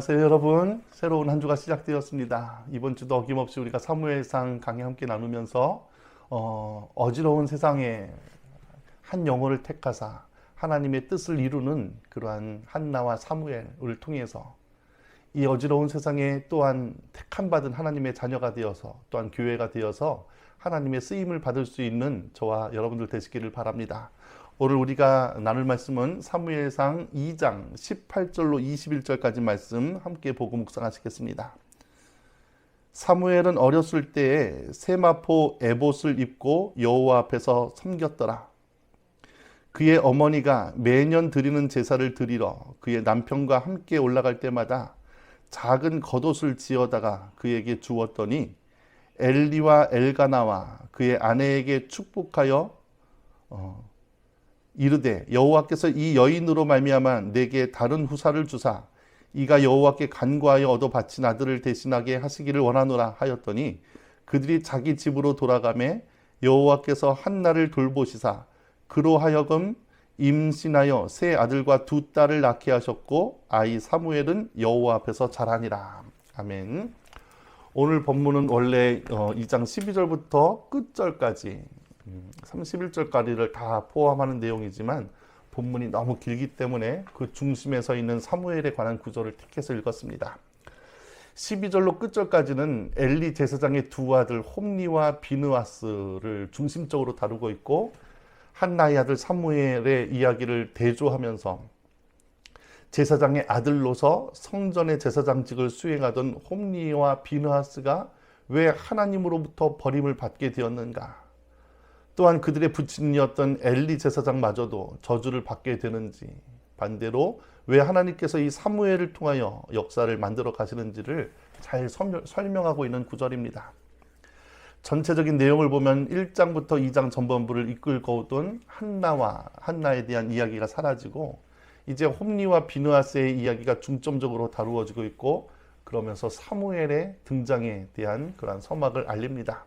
안녕하세요 여러분 새로운 한 주가 시작되었습니다 이번 주도 어김없이 우리가 사무엘상 강의 함께 나누면서 어, 어지러운 세상에 한 영혼을 택하사 하나님의 뜻을 이루는 그러한 한나와 사무엘을 통해서 이 어지러운 세상에 또한 택함 받은 하나님의 자녀가 되어서 또한 교회가 되어서 하나님의 쓰임을 받을 수 있는 저와 여러분들 되시기를 바랍니다. 오늘 우리가 나눌 말씀은 사무엘상 2장 18절로 21절까지 말씀 함께 보고 묵상하시겠습니다. 사무엘은 어렸을 때에 세마포 에봇을 입고 여호와 앞에서 섬겼더라. 그의 어머니가 매년 드리는 제사를 드리러 그의 남편과 함께 올라갈 때마다 작은 겉옷을 지어다가 그에게 주었더니 엘리와 엘가나와 그의 아내에게 축복하여 어, 이르되 여호와께서 이 여인으로 말미암아 내게 다른 후사를 주사 이가 여호와께 간구하여 얻어 바친 아들을 대신하게 하시기를 원하노라 하였더니 그들이 자기 집으로 돌아가매 여호와께서 한나를 돌보시사 그로 하여금 임신하여 세 아들과 두 딸을 낳게 하셨고 아이 사무엘은 여호와 앞에서 자라니라. 아멘. 오늘 본문은 원래 2장 12절부터 끝절까지 31절까지를 다 포함하는 내용이지만 본문이 너무 길기 때문에 그 중심에 서 있는 사무엘에 관한 구절을 택해서 읽었습니다. 12절로 끝절까지는 엘리 제사장의 두 아들 홈니와 비느아스를 중심적으로 다루고 있고 한나의 아들 사무엘의 이야기를 대조하면서 제사장의 아들로서 성전의 제사장직을 수행하던 홈니와 비느하스가 왜 하나님으로부터 버림을 받게 되었는가? 또한 그들의 부친이었던 엘리 제사장마저도 저주를 받게 되는지 반대로 왜 하나님께서 이 사무엘을 통하여 역사를 만들어 가시는지를 잘 설명하고 있는 구절입니다. 전체적인 내용을 보면 1장부터 2장 전반부를 이끌고 오던 한나와 한나에 대한 이야기가 사라지고 이제 홈리와 비누아스의 이야기가 중점적으로 다루어지고 있고 그러면서 사무엘의 등장에 대한 그러한 서막을 알립니다.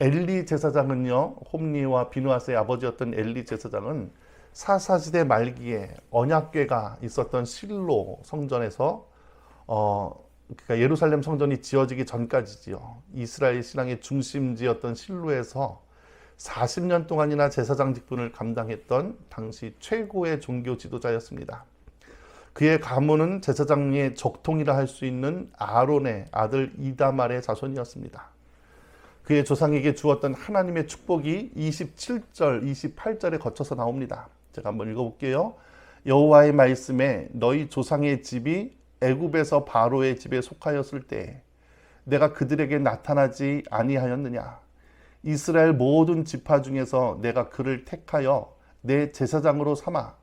엘리 제사장은요, 홈리와 비누아스의 아버지였던 엘리 제사장은 사사시대 말기에 언약궤가 있었던 실로 성전에서 어, 그러니까 예루살렘 성전이 지어지기 전까지지요. 이스라엘 신앙의 중심지였던 실로에서 40년 동안이나 제사장 직분을 감당했던 당시 최고의 종교 지도자였습니다. 그의 가문은 제사장의 적통이라 할 수 있는 아론의 아들 이다말의 자손이었습니다. 그의 조상에게 주었던 하나님의 축복이 27절, 28절에 거쳐서 나옵니다. 제가 한번 읽어볼게요. 여호와의 말씀에 너희 조상의 집이 애굽에서 바로의 집에 속하였을 때 내가 그들에게 나타나지 아니하였느냐 이스라엘 모든 지파 중에서 내가 그를 택하여 내 제사장으로 삼아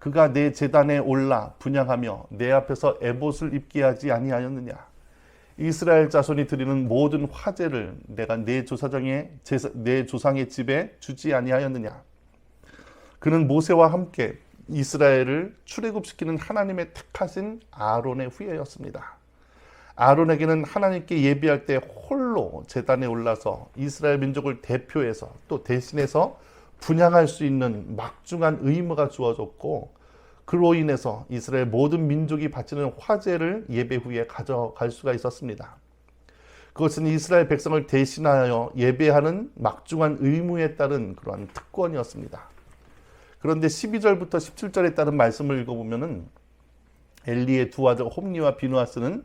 그가 내 제단에 올라 분양하며 내 앞에서 에봇을 입게 하지 아니하였느냐 이스라엘 자손이 드리는 모든 화제를 내가 내 조사장의 제사, 내 조상의 집에 주지 아니하였느냐 그는 모세와 함께 이스라엘을 출애굽시키는 하나님의 택하신 아론의 후예였습니다. 아론에게는 하나님께 예비할 때 홀로 제단에 올라서 이스라엘 민족을 대표해서 또 대신해서 분양할 수 있는 막중한 의무가 주어졌고 그로 인해서 이스라엘 모든 민족이 바치는 화제를 예배 후에 가져갈 수가 있었습니다. 그것은 이스라엘 백성을 대신하여 예배하는 막중한 의무에 따른 그러한 특권이었습니다. 그런데 12절부터 17절에 따른 말씀을 읽어보면은 엘리의 두 아들 홈리와 비누아스는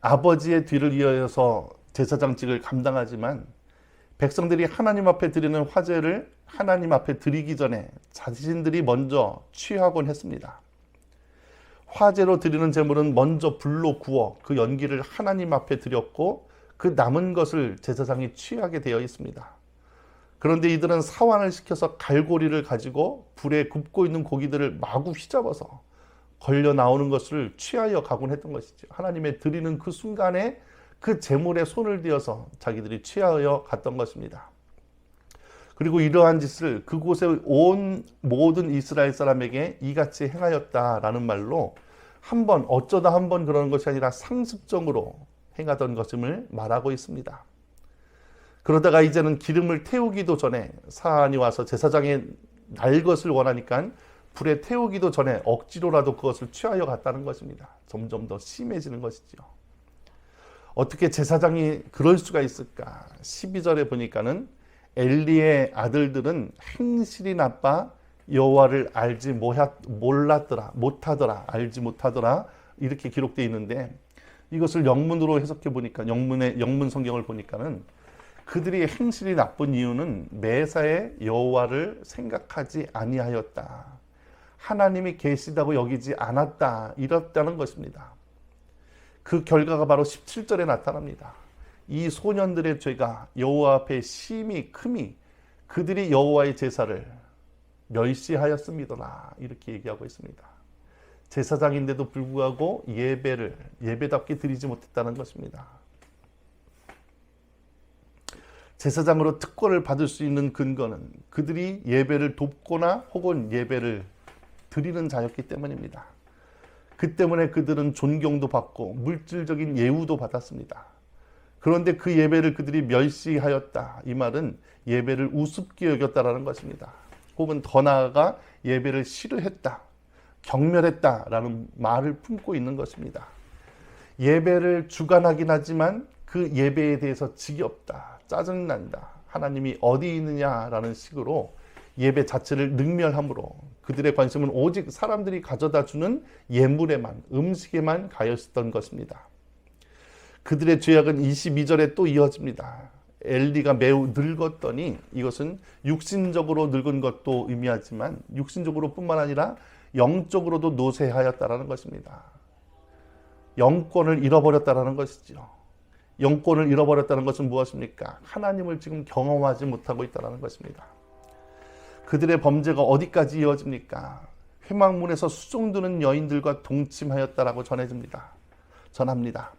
아버지의 뒤를 이어서 제사장직을 감당하지만 백성들이 하나님 앞에 드리는 화제를 하나님 앞에 드리기 전에 자신들이 먼저 취하곤 했습니다. 화제로 드리는 제물은 먼저 불로 구워 그 연기를 하나님 앞에 드렸고 그 남은 것을 제사장이 취하게 되어 있습니다. 그런데 이들은 사환을 시켜서 갈고리를 가지고 불에 굽고 있는 고기들을 마구 휘잡아서 걸려 나오는 것을 취하여 가곤 했던 것이죠. 하나님의 드리는 그 순간에 그 재물에 손을 대어서 자기들이 취하여 갔던 것입니다. 그리고 이러한 짓을 그곳에 온 모든 이스라엘 사람에게 이같이 행하였다라는 말로 한 번 어쩌다 한 번 그러는 것이 아니라 상습적으로 행하던 것임을 말하고 있습니다. 그러다가 이제는 기름을 태우기도 전에 사안이 와서 제사장의 날 것을 원하니까 불에 태우기도 전에 억지로라도 그것을 취하여 갔다는 것입니다. 점점 더 심해지는 것이지요. 어떻게 제사장이 그럴 수가 있을까? 12절에 보니까는 엘리의 아들들은 행실이 나빠 여호와를 알지 몰랐더라, 못하더라, 알지 못하더라 이렇게 기록되어 있는데 이것을 영문으로 해석해 보니까 영문의 영문 성경을 보니까는 그들이 행실이 나쁜 이유는 매사에 여호와를 생각하지 아니하였다. 하나님이 계시다고 여기지 않았다. 이렇다는 것입니다. 그 결과가 바로 17절에 나타납니다. 이 소년들의 죄가 여호와 앞에 심히 크미 그들이 여호와의 제사를 멸시하였습니다. 이렇게 얘기하고 있습니다. 제사장인데도 불구하고 예배를 예배답게 드리지 못했다는 것입니다. 제사장으로 특권을 받을 수 있는 근거는 그들이 예배를 돕거나 혹은 예배를 드리는 자였기 때문입니다. 그 때문에 그들은 존경도 받고 물질적인 예우도 받았습니다. 그런데 그 예배를 그들이 멸시하였다. 이 말은 예배를 우습게 여겼다라는 것입니다. 혹은 더 나아가 예배를 싫어했다. 경멸했다라는 말을 품고 있는 것입니다. 예배를 주관하긴 하지만 그 예배에 대해서 지겹다. 짜증난다. 하나님이 어디 있느냐라는 식으로 예배 자체를 능멸함으로 그들의 관심은 오직 사람들이 가져다 주는 예물에만 음식에만 가였었던 것입니다. 그들의 죄악은 22절에 또 이어집니다. 엘리가 매우 늙었더니 이것은 육신적으로 늙은 것도 의미하지만 육신적으로 뿐만 아니라 영적으로도 노쇠하였다라는 것입니다. 영권을 잃어버렸다라는 것이죠. 영권을 잃어버렸다는 것은 무엇입니까? 하나님을 지금 경험하지 못하고 있다는 것입니다. 그들의 범죄가 어디까지 이어집니까? 회막문에서 수종드는 여인들과 동침하였다라고 전해집니다. 전합니다.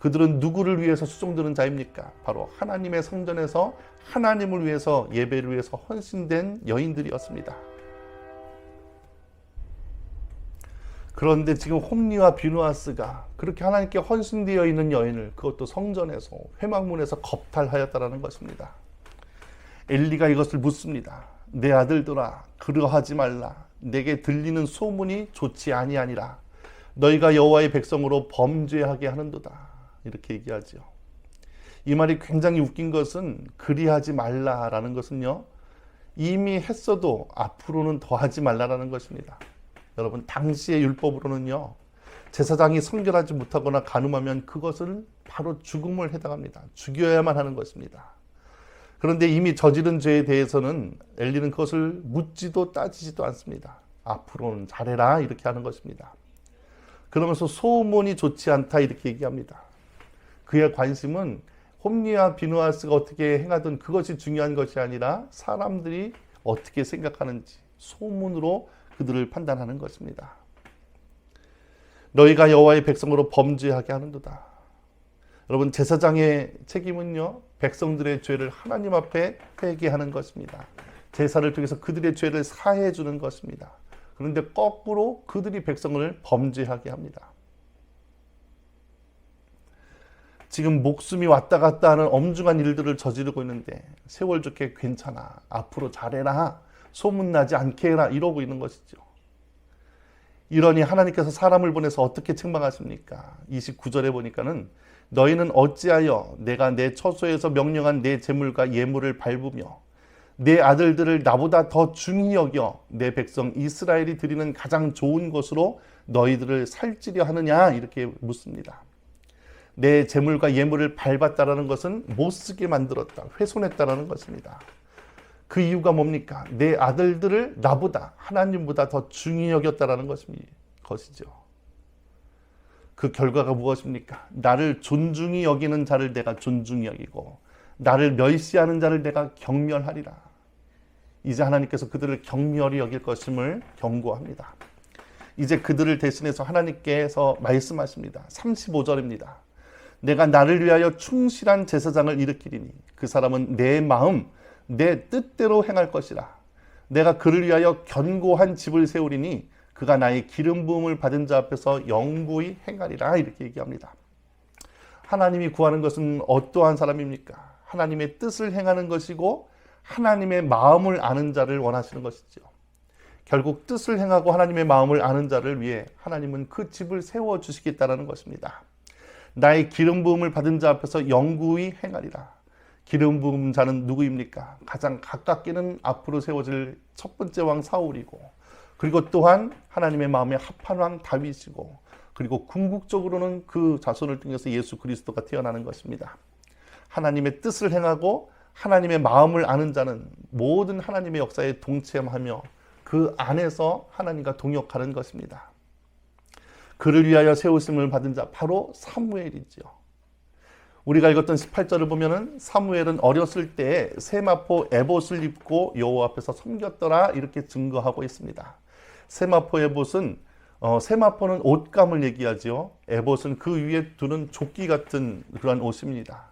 그들은 누구를 위해서 수종드는 자입니까? 바로 하나님의 성전에서 하나님을 위해서 예배를 위해서 헌신된 여인들이었습니다. 그런데 지금 홈리와 비누아스가 그렇게 하나님께 헌신되어 있는 여인을 그것도 성전에서 회막문에서 겁탈하였다라는 것입니다. 엘리가 이것을 묻습니다. 내 아들들아 그러하지 말라. 내게 들리는 소문이 좋지 아니하니라. 너희가 여호와의 백성으로 범죄하게 하는도다. 이렇게 얘기하죠. 이 말이 굉장히 웃긴 것은 그리하지 말라라는 것은요. 이미 했어도 앞으로는 더 하지 말라라는 것입니다. 여러분 당시의 율법으로는요. 제사장이 성결하지 못하거나 간음하면 그것을 바로 죽음을 해당합니다. 죽여야만 하는 것입니다. 그런데 이미 저지른 죄에 대해서는 엘리는 그것을 묻지도 따지지도 않습니다. 앞으로는 잘해라 이렇게 하는 것입니다. 그러면서 소문이 좋지 않다 이렇게 얘기합니다. 그의 관심은 홈리와 비누아스가 어떻게 행하든 그것이 중요한 것이 아니라 사람들이 어떻게 생각하는지 소문으로 그들을 판단하는 것입니다. 너희가 여호와의 백성으로 범죄하게 하는도다. 여러분 제사장의 책임은요 백성들의 죄를 하나님 앞에 회개하는 것입니다. 제사를 통해서 그들의 죄를 사해 주는 것입니다. 그런데 거꾸로 그들이 백성을 범죄하게 합니다. 지금 목숨이 왔다 갔다 하는 엄중한 일들을 저지르고 있는데 세월 좋게 괜찮아 앞으로 잘해라 소문나지 않게 해라 이러고 있는 것이죠. 이러니 하나님께서 사람을 보내서 어떻게 책망하십니까? 29절에 보니까는 너희는 어찌하여 내가 내 처소에서 명령한 내 재물과 예물을 밟으며 내 아들들을 나보다 더 중히 여겨 내 백성 이스라엘이 드리는 가장 좋은 것으로 너희들을 살찌려 하느냐 이렇게 묻습니다. 내 재물과 예물을 밟았다라는 것은 못 쓰게 만들었다, 훼손했다라는 것입니다. 그 이유가 뭡니까? 내 아들들을 나보다 하나님보다 더 중히 여겼다라는 것이죠. 그 결과가 무엇입니까? 나를 존중히 여기는 자를 내가 존중히 여기고 나를 멸시하는 자를 내가 경멸하리라. 이제 하나님께서 그들을 경멸히 여길 것임을 경고합니다. 이제 그들을 대신해서 하나님께서 말씀하십니다. 35절입니다. 내가 나를 위하여 충실한 제사장을 일으키리니 그 사람은 내 마음 내 뜻대로 행할 것이라. 내가 그를 위하여 견고한 집을 세우리니 그가 나의 기름 부음을 받은 자 앞에서 영구히 행하리라 이렇게 얘기합니다. 하나님이 구하는 것은 어떠한 사람입니까? 하나님의 뜻을 행하는 것이고 하나님의 마음을 아는 자를 원하시는 것이죠. 결국 뜻을 행하고 하나님의 마음을 아는 자를 위해 하나님은 그 집을 세워 주시겠다라는 것입니다. 나의 기름 부음을 받은 자 앞에서 영구히 행하리라. 기름 부음 자는 누구입니까? 가장 가깝게는 앞으로 세워질 첫 번째 왕 사울이고 그리고 또한 하나님의 마음에 합한 왕 다윗이고 그리고 궁극적으로는 그 자손을 통해서 예수 그리스도가 태어나는 것입니다. 하나님의 뜻을 행하고 하나님의 마음을 아는 자는 모든 하나님의 역사에 동참하며 그 안에서 하나님과 동역하는 것입니다. 그를 위하여 세우심을 받은 자 바로 사무엘이지요. 우리가 읽었던 18절을 보면은 사무엘은 어렸을 때 세마포 에봇을 입고 여호와 앞에서 섬겼더라 이렇게 증거하고 있습니다. 세마포 에봇은 어, 세마포는 옷감을 얘기하지요. 에봇은 그 위에 두는 조끼 같은 그러한 옷입니다.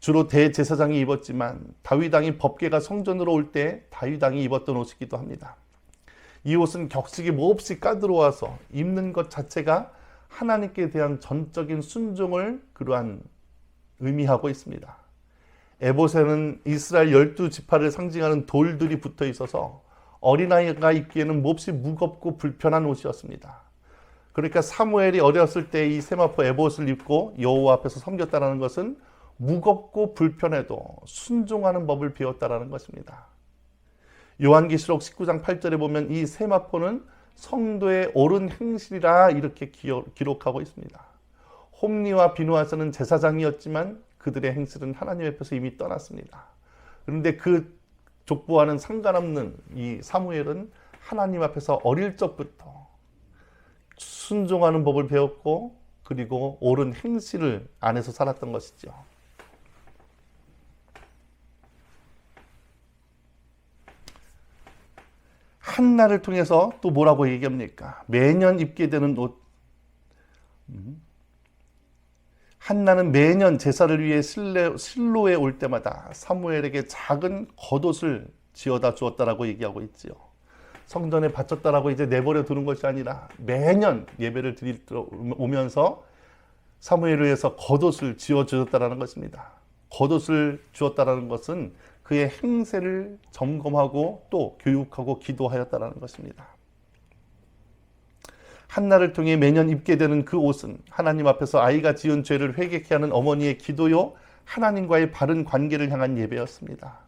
주로 대제사장이 입었지만 다윗왕이 법계가 성전으로 올 때 다윗왕이 입었던 옷이기도 합니다. 이 옷은 격식이 몹시 까들어와서 입는 것 자체가 하나님께 대한 전적인 순종을 그러한 의미하고 있습니다. 에봇에는 이스라엘 열두 지파를 상징하는 돌들이 붙어 있어서 어린아이가 입기에는 몹시 무겁고 불편한 옷이었습니다. 그러니까 사무엘이 어렸을 때 이 세마포 에봇을 입고 여호와 앞에서 섬겼다라는 것은 무겁고 불편해도 순종하는 법을 배웠다라는 것입니다. 요한계시록 19장 8절에 보면 이 세마포는 성도의 옳은 행실이라 이렇게 기록하고 있습니다. 홈리와 비누아스는 제사장이었지만 그들의 행실은 하나님 앞에서 이미 떠났습니다. 그런데 그 족보와는 상관없는 이 사무엘은 하나님 앞에서 어릴 적부터 순종하는 법을 배웠고 그리고 옳은 행실을 안에서 살았던 것이죠. 한나를 통해서 또 뭐라고 얘기합니까? 매년 입게 되는 옷. 음. 한나는 매년 제사를 위해 실내, 실로에 올 때마다 사무엘에게 작은 겉옷을 지어다 주었다라고 얘기하고 있지요. 성전에 바쳤다라고 이제 내버려 두는 것이 아니라 매년 예배를 드릴 오면서 사무엘을 위해서 겉옷을 지어 주었다라는 것입니다. 겉옷을 주었다라는 것은 그의 행세를 점검하고 또 교육하고 기도하였다라는 것입니다. 한나를 통해 매년 입게 되는 그 옷은 하나님 앞에서 아이가 지은 죄를 회개케 하는 어머니의 기도요 하나님과의 바른 관계를 향한 예배였습니다.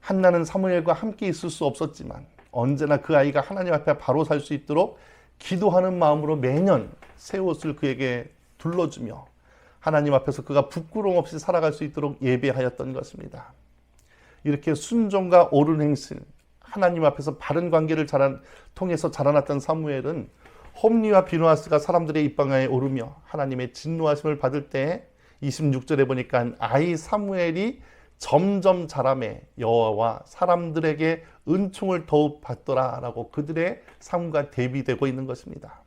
한나는 사무엘과 함께 있을 수 없었지만 언제나 그 아이가 하나님 앞에 바로 살 수 있도록 기도하는 마음으로 매년 새 옷을 그에게 둘러주며 하나님 앞에서 그가 부끄러움 없이 살아갈 수 있도록 예배하였던 것입니다. 이렇게 순종과 옳은 행실, 하나님 앞에서 바른 관계를 자란, 통해서 자라났던 사무엘은 홈리와 비누아스가 사람들의 입방아에 오르며 하나님의 진노하심을 받을 때 26절에 보니까 아이 사무엘이 점점 자라매 여호와와 사람들에게 은총을 더욱 받더라라고 그들의 삶과 대비되고 있는 것입니다.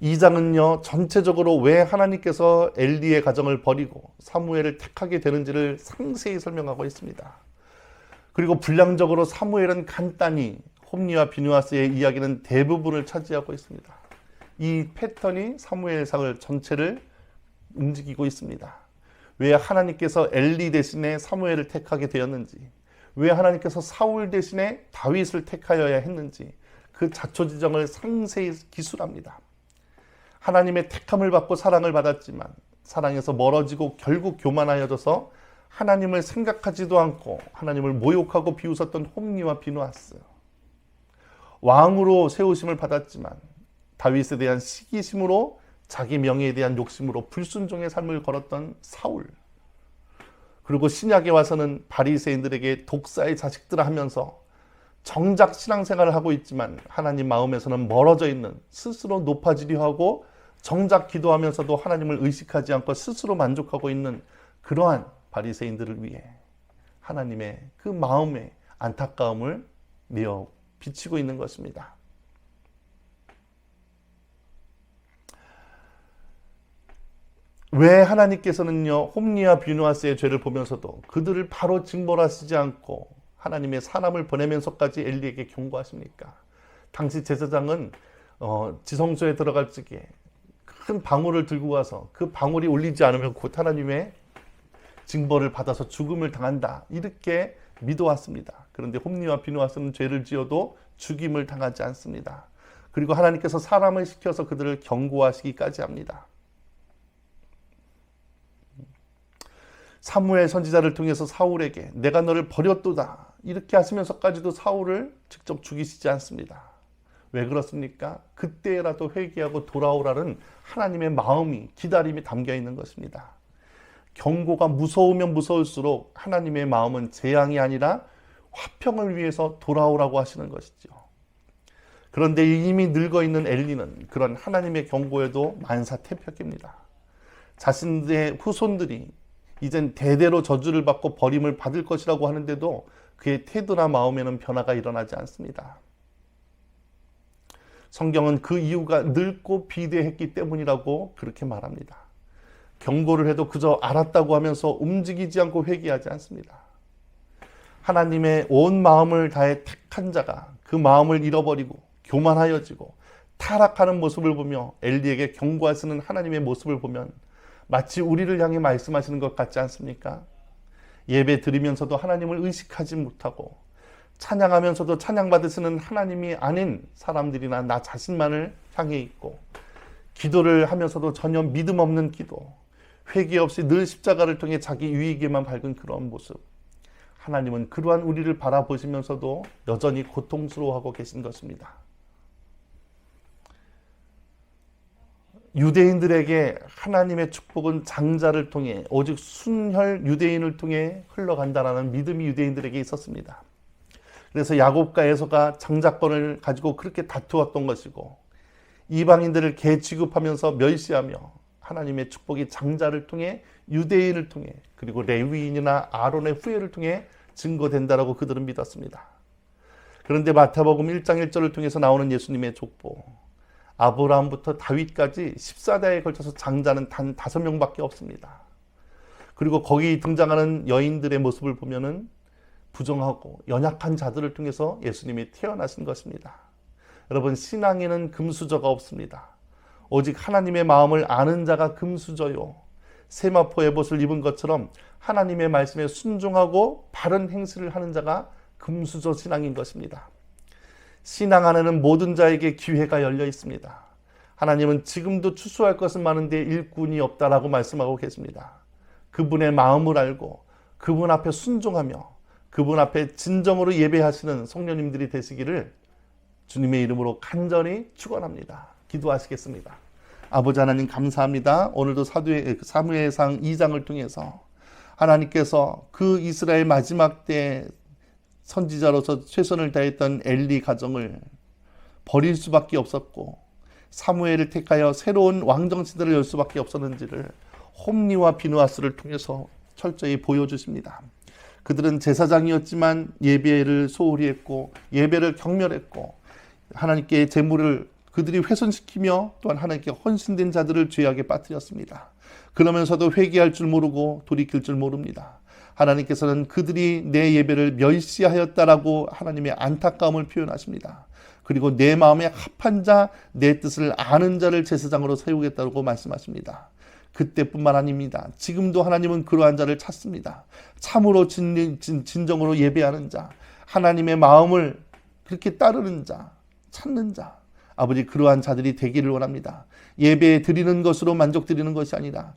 이 장은요 전체적으로 왜 하나님께서 엘리의 가정을 버리고 사무엘을 택하게 되는지를 상세히 설명하고 있습니다. 그리고 분량적으로 사무엘은 간단히 홈리와 비누아스의 이야기는 대부분을 차지하고 있습니다. 이 패턴이 사무엘상을 전체를 움직이고 있습니다. 왜 하나님께서 엘리 대신에 사무엘을 택하게 되었는지, 왜 하나님께서 사울 대신에 다윗을 택하여야 했는지 그 자초지정을 상세히 기술합니다. 하나님의 택함을 받고 사랑을 받았지만 사랑에서 멀어지고 결국 교만하여져서 하나님을 생각하지도 않고 하나님을 모욕하고 비웃었던 홈리와 비누아스. 왕으로 세우심을 받았지만 다윗에 대한 시기심으로 자기 명예에 대한 욕심으로 불순종의 삶을 걸었던 사울. 그리고 신약에 와서는 바리새인들에게 독사의 자식들 하면서 정작 신앙생활을 하고 있지만 하나님 마음에서는 멀어져 있는 스스로 높아지려 하고 정작 기도하면서도 하나님을 의식하지 않고 스스로 만족하고 있는 그러한 바리새인들을 위해 하나님의 그 마음의 안타까움을 내어 비치고 있는 것입니다. 왜 하나님께서는요 홈리와 비누아스의 죄를 보면서도 그들을 바로 징벌하시지 않고 하나님의 사람을 보내면서까지 엘리에게 경고하십니까? 당시 제사장은 어, 지성소에 들어갈 적에 큰 방울을 들고 가서 그 방울이 울리지 않으면 곧 하나님의 징벌을 받아서 죽음을 당한다. 이렇게 믿어왔습니다. 그런데 홈리와 비누아스는 죄를 지어도 죽임을 당하지 않습니다. 그리고 하나님께서 사람을 시켜서 그들을 경고하시기까지 합니다. 사무엘 선지자를 통해서 사울에게 내가 너를 버렸도다 이렇게 하시면서까지도 사울을 직접 죽이시지 않습니다. 왜 그렇습니까? 그때라도 회개하고 돌아오라는 하나님의 마음이 기다림이 담겨 있는 것입니다. 경고가 무서우면 무서울수록 하나님의 마음은 재앙이 아니라 화평을 위해서 돌아오라고 하시는 것이죠. 그런데 이미 늙어 있는 엘리는 그런 하나님의 경고에도 만사태평입니다. 자신의 후손들이 이젠 대대로 저주를 받고 버림을 받을 것이라고 하는데도 그의 태도나 마음에는 변화가 일어나지 않습니다. 성경은 그 이유가 늙고 비대했기 때문이라고 그렇게 말합니다. 경고를 해도 그저 알았다고 하면서 움직이지 않고 회개하지 않습니다. 하나님의 온 마음을 다해 택한 자가 그 마음을 잃어버리고 교만하여지고 타락하는 모습을 보며 엘리에게 경고하시는 하나님의 모습을 보면 마치 우리를 향해 말씀하시는 것 같지 않습니까? 예배 드리면서도 하나님을 의식하지 못하고 찬양하면서도 찬양받으시는 하나님이 아닌 사람들이나 나 자신만을 향해 있고 기도를 하면서도 전혀 믿음 없는 기도, 회개 없이 늘 십자가를 통해 자기 유익에만 밝은 그런 모습. 하나님은 그러한 우리를 바라보시면서도 여전히 고통스러워하고 계신 것입니다. 유대인들에게 하나님의 축복은 장자를 통해 오직 순혈 유대인을 통해 흘러간다라는 믿음이 유대인들에게 있었습니다. 그래서 야곱과 에서가 장자권을 가지고 그렇게 다투었던 것이고 이방인들을 개 취급하면서 멸시하며 하나님의 축복이 장자를 통해 유대인을 통해 그리고 레위인이나 아론의 후예를 통해 증거된다라고 그들은 믿었습니다. 그런데 마태복음 1장 1절을 통해서 나오는 예수님의 족보 아브라함부터 다윗까지 14대에 걸쳐서 장자는 단 5명밖에 없습니다. 그리고 거기 등장하는 여인들의 모습을 보면은 부정하고 연약한 자들을 통해서 예수님이 태어나신 것입니다. 여러분 신앙에는 금수저가 없습니다. 오직 하나님의 마음을 아는 자가 금수저요. 세마포의 벗을 입은 것처럼 하나님의 말씀에 순종하고 바른 행실을 하는 자가 금수저 신앙인 것입니다. 신앙 안에는 모든 자에게 기회가 열려 있습니다. 하나님은 지금도 추수할 것은 많은데 일꾼이 없다라고 말씀하고 계십니다. 그분의 마음을 알고 그분 앞에 순종하며 그분 앞에 진정으로 예배하시는 성령님들이 되시기를 주님의 이름으로 간절히 축원합니다. 기도하시겠습니다. 아버지 하나님 감사합니다. 오늘도 사도의 사무엘상 2장을 통해서 하나님께서 그 이스라엘 마지막 때 선지자로서 최선을 다했던 엘리 가정을 버릴 수밖에 없었고 사무엘을 택하여 새로운 왕정 시대를 열 수밖에 없었는지를 홈리와 비누아스를 통해서 철저히 보여주십니다. 그들은 제사장이었지만 예배를 소홀히 했고 예배를 경멸했고 하나님께 제물을 그들이 훼손시키며 또한 하나님께 헌신된 자들을 죄악에 빠뜨렸습니다. 그러면서도 회개할 줄 모르고 돌이킬 줄 모릅니다. 하나님께서는 그들이 내 예배를 멸시하였다라고 하나님의 안타까움을 표현하십니다. 그리고 내 마음에 합한 자, 내 뜻을 아는 자를 제사장으로 세우겠다고 말씀하십니다. 그때뿐만 아닙니다. 지금도 하나님은 그러한 자를 찾습니다. 참으로 진, 진, 진정으로 예배하는 자, 하나님의 마음을 그렇게 따르는 자, 찾는 자, 아버지 그러한 자들이 되기를 원합니다. 예배 드리는 것으로 만족 드리는 것이 아니라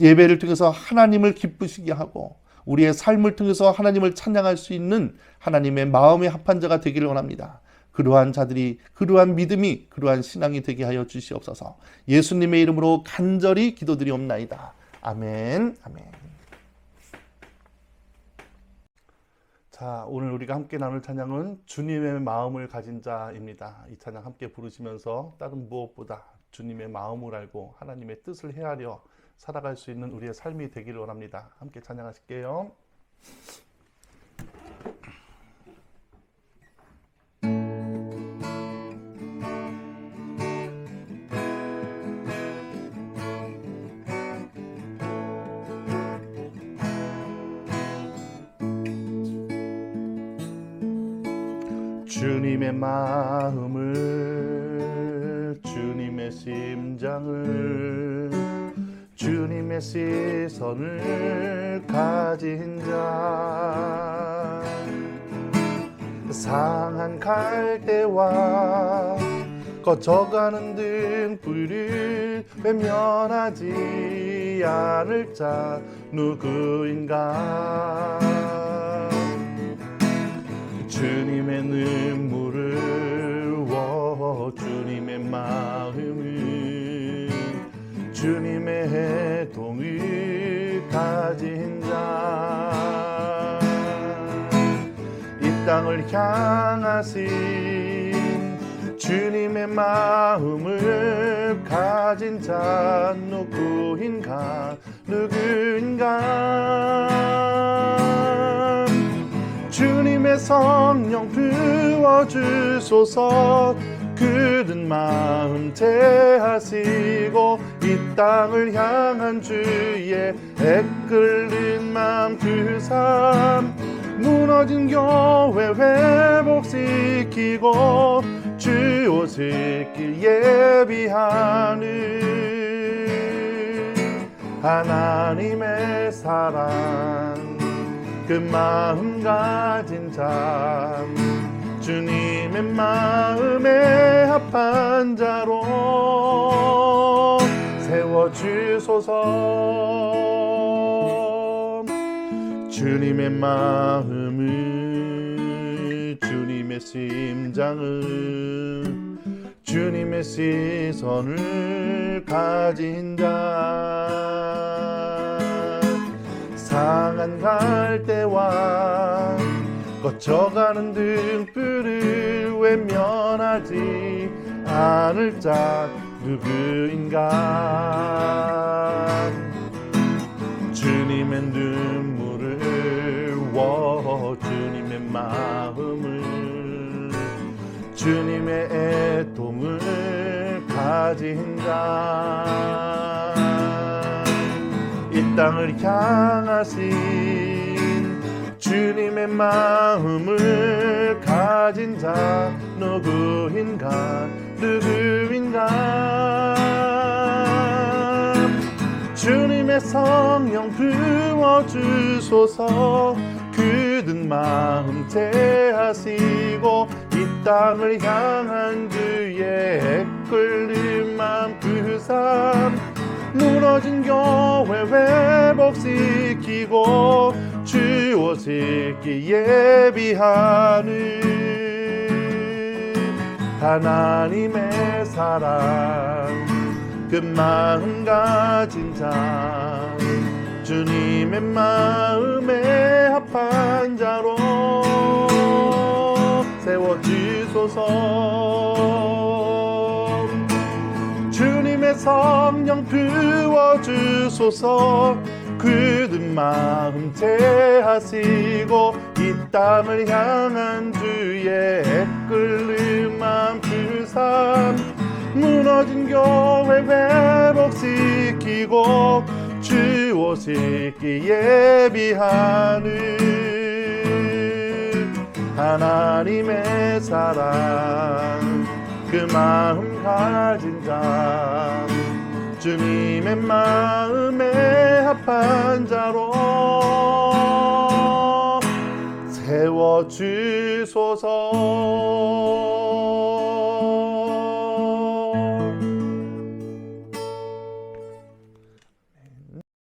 예배를 통해서 하나님을 기쁘시게 하고 우리의 삶을 통해서 하나님을 찬양할 수 있는 하나님의 마음에 합한 자가 되기를 원합니다. 그러한 자들이 그러한 믿음이 그러한 신앙이 되게 하여 주시옵소서. 예수님의 이름으로 간절히 기도드리옵나이다. 아멘. 아멘. 자, 오늘 우리가 함께 나눌 찬양은 주님의 마음을 가진 자입니다. 이 찬양 함께 부르시면서 다른 무엇보다 주님의 마음을 알고 하나님의 뜻을 헤아려 살아갈 수 있는 우리의 삶이 되기를 원합니다. 함께 찬양하실게요. 마음을 주님의 심장을 주님의 시선을 가진 자. 상한 갈대와 거쳐가는 등불을 외면하지 않을 자 누구인가? 주님의 눈물을 마음을 주님의 해동을 가진 자. 이 땅을 향하신 주님의 마음을 가진 자. 누구인가? 누구인가? 주님의 성령 부어 주소서 그든 마음 태하시고 이 땅을 향한 주의 애끓는 마음 그삼 무너진 교회 회복시키고 주 오실 길 예비하는 하나님의 사랑 그 마음 가진 자 주님의 마음에 합한 자로 세워 주소서. 주님의 마음을 주님의 심장을 주님의 시선을 가진 자. 상한 갈대와 거쳐가는 등불을 외면하지? 않을 자 누구인가? 주님의 눈물을 워 주님의 마음을 주님의 애통을 가진 자이 땅을 향하신 주님의 마음을 가진 자 누구인가? 누구인가? 주님의 성령 부어주소서. 그든 마음 태하시고 이 땅을 향한 주의 애끓는 마음 그삼 무너진 교회 회복시키고 주 오실 길 예비하는 하나님의 사랑. 그 마음 가진 자 주님의 마음에 합한 자로 세워주소서. 주님의 성령 부어주소서. 그든 마음 태하시고 이 땅을 향한 주의 마음 그삼. 무너진 교회 회복시키고 주길 예비하는 하나님의 사랑. 그 마음 가진 자 주님의 마음에 합한 자로 세워 주소서